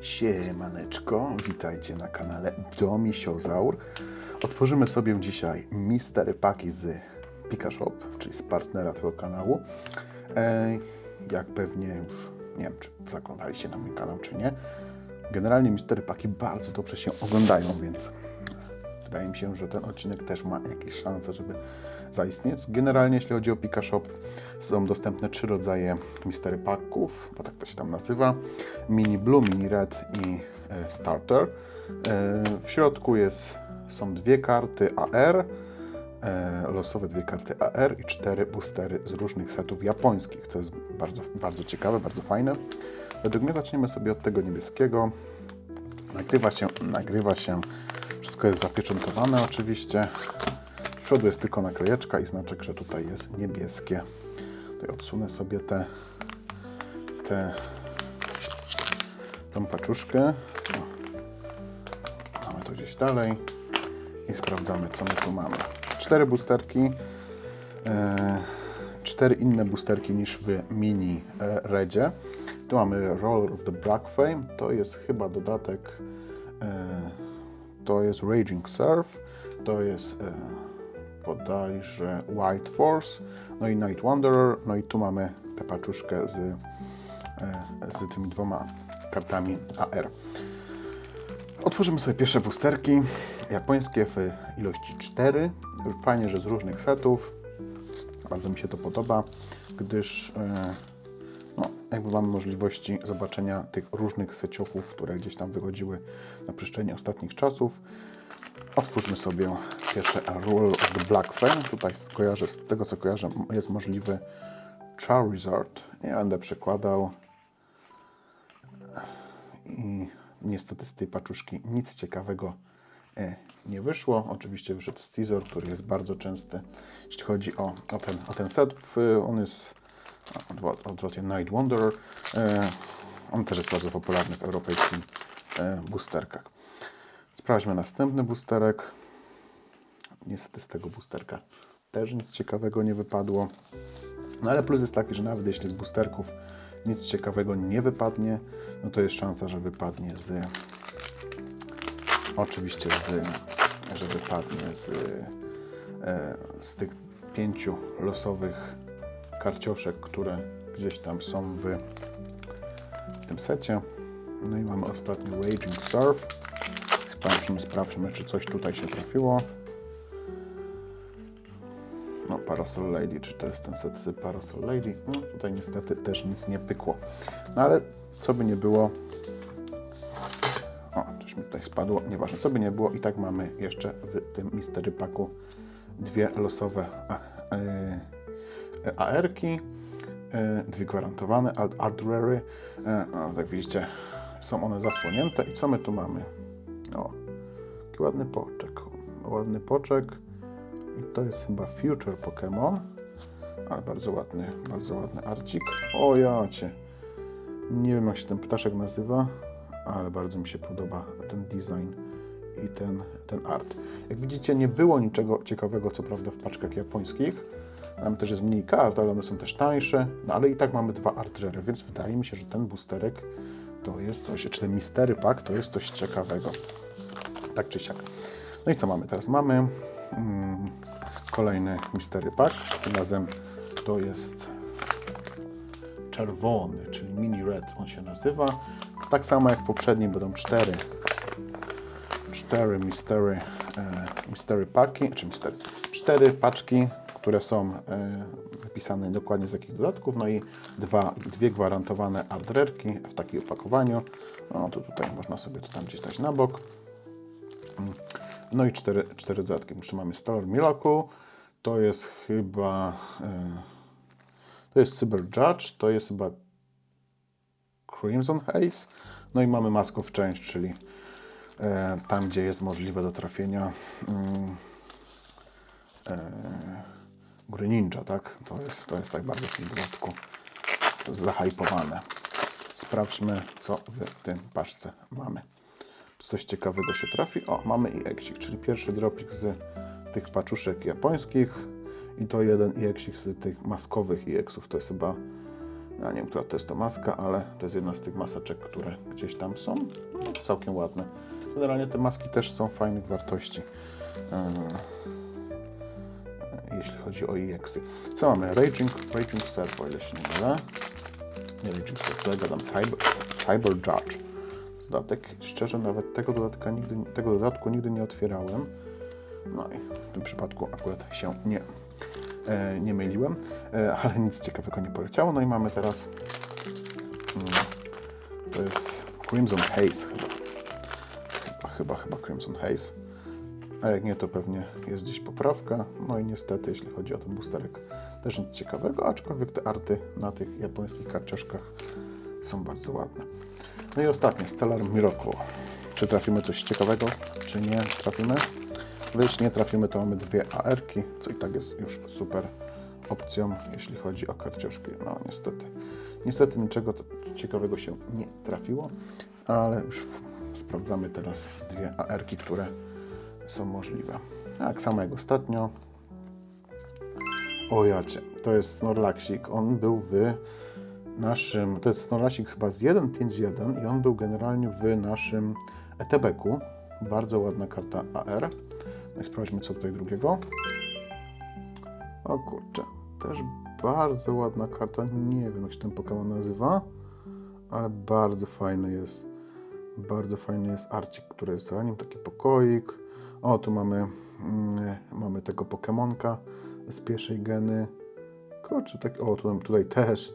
Siemaneczko, witajcie na kanale Domisiozaur. Otworzymy sobie dzisiaj Mystery Paki z Pika Shop, czyli z partnera tego kanału. Jak pewnie już, nie wiem, czy zaglądaliście na mój kanał, czy nie. Generalnie Mystery Paki bardzo dobrze się oglądają, więc wydaje mi się, że ten odcinek też ma jakieś szanse, żeby zaistnieć. Generalnie, jeśli chodzi o Pika Shop, są dostępne trzy rodzaje mystery packów, bo tak to się tam nazywa. Mini Blue, Mini Red i e, Starter. E, w środku jest, są dwie karty AR, e, losowe dwie karty AR i cztery boostery z różnych setów japońskich, co jest bardzo, bardzo ciekawe, bardzo fajne. Według mnie zaczniemy sobie od tego niebieskiego. Nagrywa się, nagrywa się, wszystko jest zapieczętowane oczywiście. Przodu jest tylko naklejeczka i znaczek, że tutaj jest niebieskie. Tutaj odsunę sobie te, te tą paczuszkę. Mamy to gdzieś dalej i sprawdzamy, co my tu mamy. Cztery boosterki, e, cztery inne boosterki niż w mini e, Redzie. Tu mamy Roller of the Black Flame, to jest chyba dodatek, e, to jest Raging Surf, to jest bodajże White Force, no i Night Wanderer, no i tu mamy tę paczuszkę z, e, z tymi dwoma kartami AR. Otworzymy sobie pierwsze boosterki, japońskie w ilości 4. Fajnie, że z różnych setów. Bardzo mi się to podoba, gdyż e, no, jakby mamy możliwości zobaczenia tych różnych secioków, które gdzieś tam wychodziły na przestrzeni ostatnich czasów. Otwórzmy sobie pierwsze Rule of the Black Flame. Tutaj kojarzę, z tego co kojarzę, jest możliwy Charizard. Nie będę przekładał. I niestety z tej paczuszki nic ciekawego e, nie wyszło. Oczywiście wyszedł Scizor, który jest bardzo częsty, jeśli chodzi o, o, ten, o ten set. On jest odwrot- odwrotnie Night Wanderer. E, On też jest bardzo popularny w europejskich e, boosterkach. Sprawdźmy następny boosterek. Niestety z tego boosterka też nic ciekawego nie wypadło. No ale plus jest taki, że nawet jeśli z boosterków nic ciekawego nie wypadnie, no to jest szansa, że wypadnie z oczywiście z, że wypadnie z, e, z tych pięciu losowych karcioszek, które gdzieś tam są w, w tym secie. No i mamy ostatni Raging Surf. Sprawdźmy, sprawdźmy, czy coś tutaj się trafiło. No, Parasol Lady, czy to jest ten set Parasol Lady? No, tutaj niestety też nic nie pykło. No ale co by nie było, o, coś mi tutaj spadło, nieważne, co by nie było, i tak mamy jeszcze w tym Mystery Packu dwie losowe a, e, e, AR-ki, e, dwie gwarantowane, Art, Rary, o, jak widzicie, są one zasłonięte i co my tu mamy? O, jaki ładny poczek, ładny poczek i to jest chyba Future Pokémon, ale bardzo ładny, bardzo ładny arcik. O jacie, nie wiem jak się ten ptaszek nazywa, ale bardzo mi się podoba ten design i ten, ten art. Jak widzicie, nie było niczego ciekawego, co prawda, w paczkach japońskich. Tam też jest mniej kart, ale one są też tańsze, no ale i tak mamy dwa art rare, więc wydaje mi się, że ten boosterek to jest coś, czy ten mystery pack to jest coś ciekawego. Tak czy siak. No i co mamy teraz? Mamy kolejny mystery pack. Tym razem to jest czerwony, czyli mini red on się nazywa. Tak samo jak w poprzednim będą cztery cztery mystery, e, mystery paki, czy mystery, cztery paczki, które są e, wypisane dokładnie z jakich dodatków, no i dwa, dwie gwarantowane artrerki w takim opakowaniu. No to tutaj można sobie to tam gdzieś dać na bok. No i cztery, cztery dodatki. Jeszcze mamy Stellar Miracle, to jest chyba e, to jest Cyber Judge, to jest chyba Crimson Haze, no i mamy Mask of Change, czyli e, tam, gdzie jest możliwe do trafienia mm, e, gry ninja, tak? To jest, to jest tak bardzo w tym dodatku zahajpowane. Sprawdźmy, co w tym paczce mamy. Coś ciekawego się trafi? O, mamy i eksik, czyli pierwszy dropik z tych paczuszek japońskich i to jeden i eksik z tych maskowych i eksów. To jest chyba Ja nie wiem, która to jest to maska, ale to jest jedna z tych maseczek, które gdzieś tam są. No, całkiem ładne. Generalnie te maski też są fajnych wartości. Yy, jeśli chodzi o EX-y. Co mamy? Raging, Raging Surf, o ile się nie mylę. Nie Raging Surf, co ja gadam? Cyber, Cyber Judge. Dodatek, szczerze nawet tego, dodatka nigdy, tego dodatku nigdy nie otwierałem. No i w tym przypadku akurat się nie, e, nie myliłem, e, ale nic ciekawego nie poleciało. No i mamy teraz mm, to jest Crimson Haze chyba. Chyba, chyba, chyba Crimson Haze. A jak nie, to pewnie jest gdzieś poprawka. No i niestety, jeśli chodzi o ten boosterek, też nic ciekawego, aczkolwiek te arty na tych japońskich karcioszkach są bardzo ładne. No i ostatnie, Stellar Miracle. Czy trafimy coś ciekawego, czy nie trafimy? Jeśli nie trafimy, to mamy dwie AR-ki, co i tak jest już super opcją, jeśli chodzi o karcioszki. No niestety. Niestety niczego ciekawego się nie trafiło, ale już sprawdzamy teraz dwie AR-ki, które są możliwe. Tak samo jak ostatnio. O jacie, to jest Snorlaxik. On był w naszym, to jest Snorlaxik chyba z 1.5.1 i on był generalnie w naszym ETB-ku. Bardzo ładna karta AR. No i sprawdźmy co tutaj drugiego. O kurczę, też bardzo ładna karta. Nie wiem jak się ten Pokémon nazywa, ale bardzo fajny jest. Bardzo fajny jest arcik, który jest za nim, taki pokoik. O, tu mamy, mm, mamy tego Pokemonka z pierwszej geny. Kurczę, tak, o, tu, tutaj też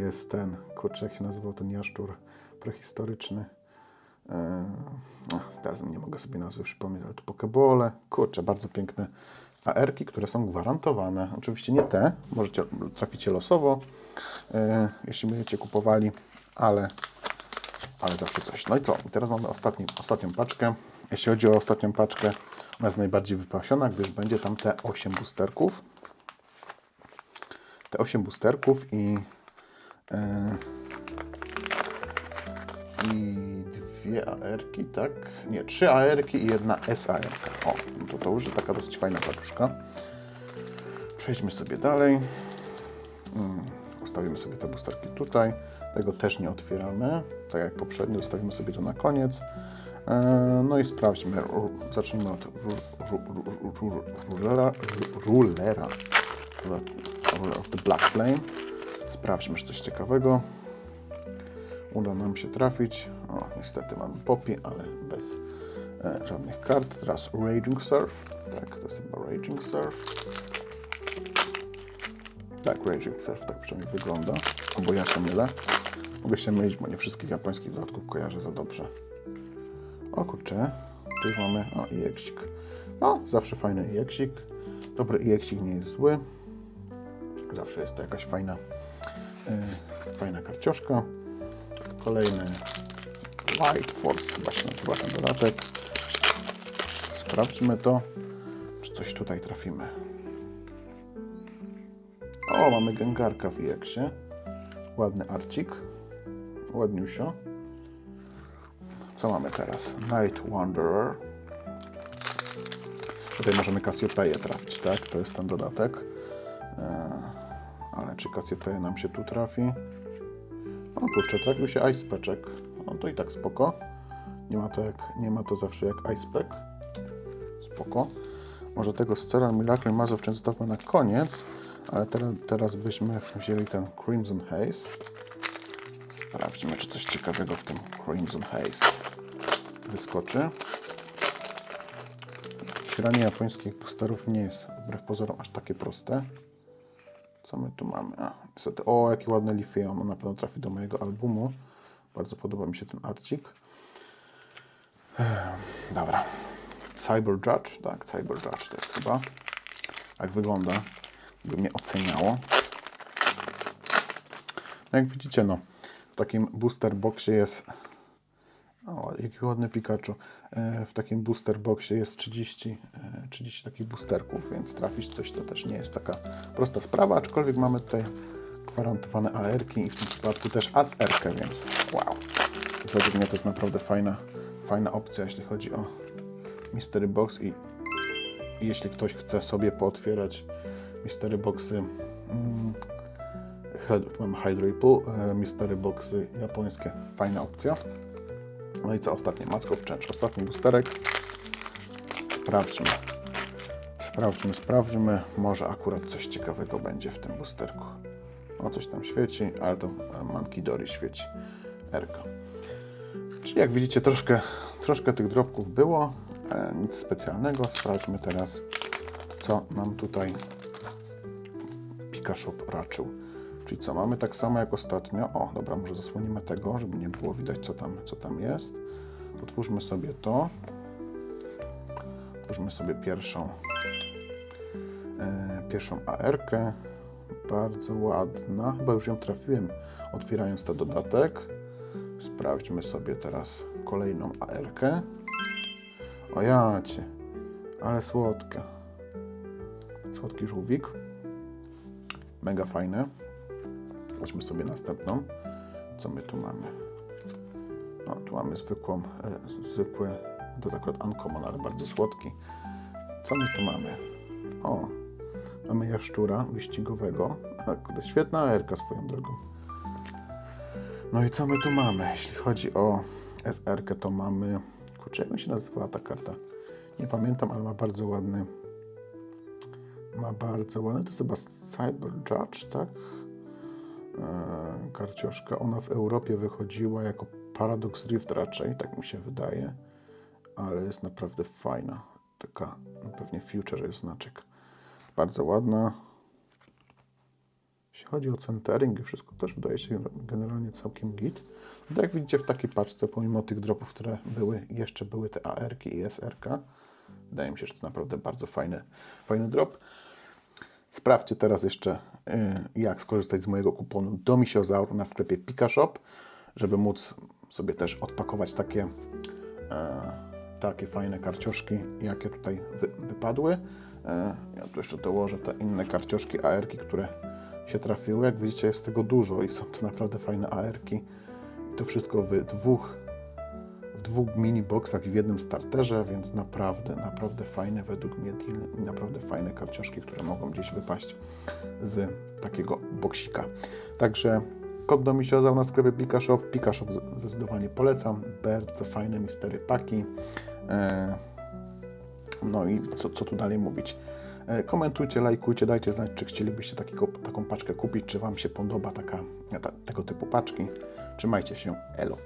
jest ten, kurczę, jak się nazywał ten jaszczur prehistoryczny. E, ach, teraz nie mogę sobie nazwy przypomnieć, ale tu pokebole. Kurczę, bardzo piękne AR-ki, które są gwarantowane. Oczywiście nie te, możecie traficie losowo, e, jeśli będziecie kupowali, ale, ale zawsze coś. No i co? I teraz mamy ostatni, ostatnią paczkę. Jeśli chodzi o ostatnią paczkę, ona jest najbardziej wypasiona, gdyż będzie tam te 8 boosterków. Te 8 boosterków i e, i dwie AR-ki, tak? Nie, trzy AR-ki i jedna SAR-ka. O, no to to już taka dosyć fajna paczuszka. Przejdźmy sobie dalej. Mm, Ustawimy sobie te boosterki tutaj. Tego też nie otwieramy, tak jak poprzednio. Zostawimy sobie to na koniec. E, No i sprawdźmy. Zacznijmy od ru- ru- ru- ru- rulera. ru- rulera. Ruler of the Black Flame. Sprawdźmy, czy coś ciekawego uda nam się trafić. O, niestety mamy Poppy, ale bez e, żadnych kart. Teraz Raging Surf. Tak, to jest chyba Raging Surf. Tak, Raging Surf tak przynajmniej wygląda. Albo ja się mylę. Mogę się mylić, bo nie wszystkich japońskich dodatków kojarzę za dobrze. O kurczę, tu już mamy, o EX-ik. No, zawsze fajny EX-ik. Dobry EX-ik nie jest zły. Zawsze jest to jakaś fajna, fajna karcioszka. Kolejny Light Force, chyba się nazywa ten dodatek. Sprawdźmy to, czy coś tutaj trafimy. O, mamy gęgarka w. Ładny arcik. Ładniusio. Co mamy teraz? Night Wanderer. Tutaj możemy Cassiopeię trafić, tak? To jest ten dodatek. Czy Cassiopeię nam się tu trafi? O kurczę, trafił się Ice Patchek. No to i tak spoko. Nie ma to, jak, nie ma to zawsze jak Ice Pack. Spoko. Może tego Stellar Miracle Mazów częstotmy na koniec, ale teraz, teraz byśmy wzięli ten Crimson Haze. Sprawdźmy, czy coś ciekawego w tym Crimson Haze wyskoczy. Otwieranie japońskich boosterów nie jest wbrew pozorom aż takie proste. Co my tu mamy? A, niestety, o, jaki ładny Lithium. On na pewno trafi do mojego albumu. Bardzo podoba mi się ten arcik. Ehm, Dobra. Cyber Judge, tak, Cyber Judge to jest chyba. Jak wygląda, by mnie oceniało. No jak widzicie, no, w takim booster boxie jest. O, jaki ładny Pikachu. E, W takim booster boxie jest 30, e, 30 takich boosterków, więc trafić coś to też nie jest taka prosta sprawa, aczkolwiek mamy tutaj gwarantowane AR-ki i w tym przypadku też ASR-kę, więc wow. Według mnie to jest naprawdę fajna, fajna opcja, jeśli chodzi o Mystery Box i jeśli ktoś chce sobie pootwierać Mystery Boxy mm, Hyd- Mamy Hydro i Pool, e, Mystery Boxy japońskie, fajna opcja. No i co, ostatnie, Macko wczęcz, ostatni boosterek. Sprawdźmy. Sprawdźmy, sprawdźmy. Może akurat coś ciekawego będzie w tym boosterku. O, coś tam świeci, ale to Monkey Dory świeci. Erka. Czyli jak widzicie, troszkę, troszkę tych drobków było. E, nic specjalnego. Sprawdźmy teraz, co nam tutaj Pika Shop raczył. Czyli co, mamy tak samo jak ostatnio. O, dobra, może zasłonimy tego, żeby nie było widać, co tam, co tam jest. Otwórzmy sobie to. Otwórzmy sobie pierwszą, pierwszą AR-kę. Bardzo ładna. Chyba już ją trafiłem, otwierając ten dodatek. Sprawdźmy sobie teraz kolejną AR-kę. O jacie, ale słodka. Słodki żółwik. Mega fajne. Zobaczmy sobie następną. Co my tu mamy? No, tu mamy zwykłą, e, zwykły, to jest akurat uncommon, ale bardzo słodki. Co my tu mamy? O, mamy jaszczura wyścigowego. A, kurde, świetna AR swoją drogą. No i co my tu mamy? Jeśli chodzi o SR, to mamy. Kurczę, jak się nazywała ta karta? Nie pamiętam, ale ma bardzo ładny. Ma bardzo ładny. To jest chyba Cyber Judge, tak? E, karcioszka. Ona w Europie wychodziła jako Paradox Rift raczej, tak mi się wydaje. Ale jest naprawdę fajna. Taka, no pewnie Future jest znaczek. Bardzo ładna. Jeśli chodzi o centering i wszystko, też wydaje się generalnie całkiem git. No Tak jak widzicie w takiej paczce, pomimo tych dropów, które były, jeszcze były te AR-ki i SR-ka. Wydaje mi się, że to naprawdę bardzo fajny, fajny drop. Sprawdźcie teraz jeszcze, y, jak skorzystać z mojego kuponu Domisiozaur na sklepie Pikashop, żeby móc sobie też odpakować takie, e, takie fajne karcioszki, jakie tutaj wy, wypadły. E, ja tu jeszcze dołożę te inne karcioszki, AR-ki, które się trafiły. Jak widzicie, jest tego dużo i są to naprawdę fajne AR-ki. To wszystko w dwóch, w dwóch mini boxach i w jednym starterze, więc naprawdę, naprawdę fajne według mnie deal i naprawdę fajne karcioszki, które mogą gdzieś wypaść z takiego boksika. Także kod do misiozał na sklepie Pikashop. Pikashop zdecydowanie polecam. Bardzo fajne mistery paki. E, no i co, co tu dalej mówić? E, Komentujcie, lajkujcie, dajcie znać, czy chcielibyście takiego, taką paczkę kupić, czy Wam się podoba taka, ta, tego typu paczki. Trzymajcie się, elo.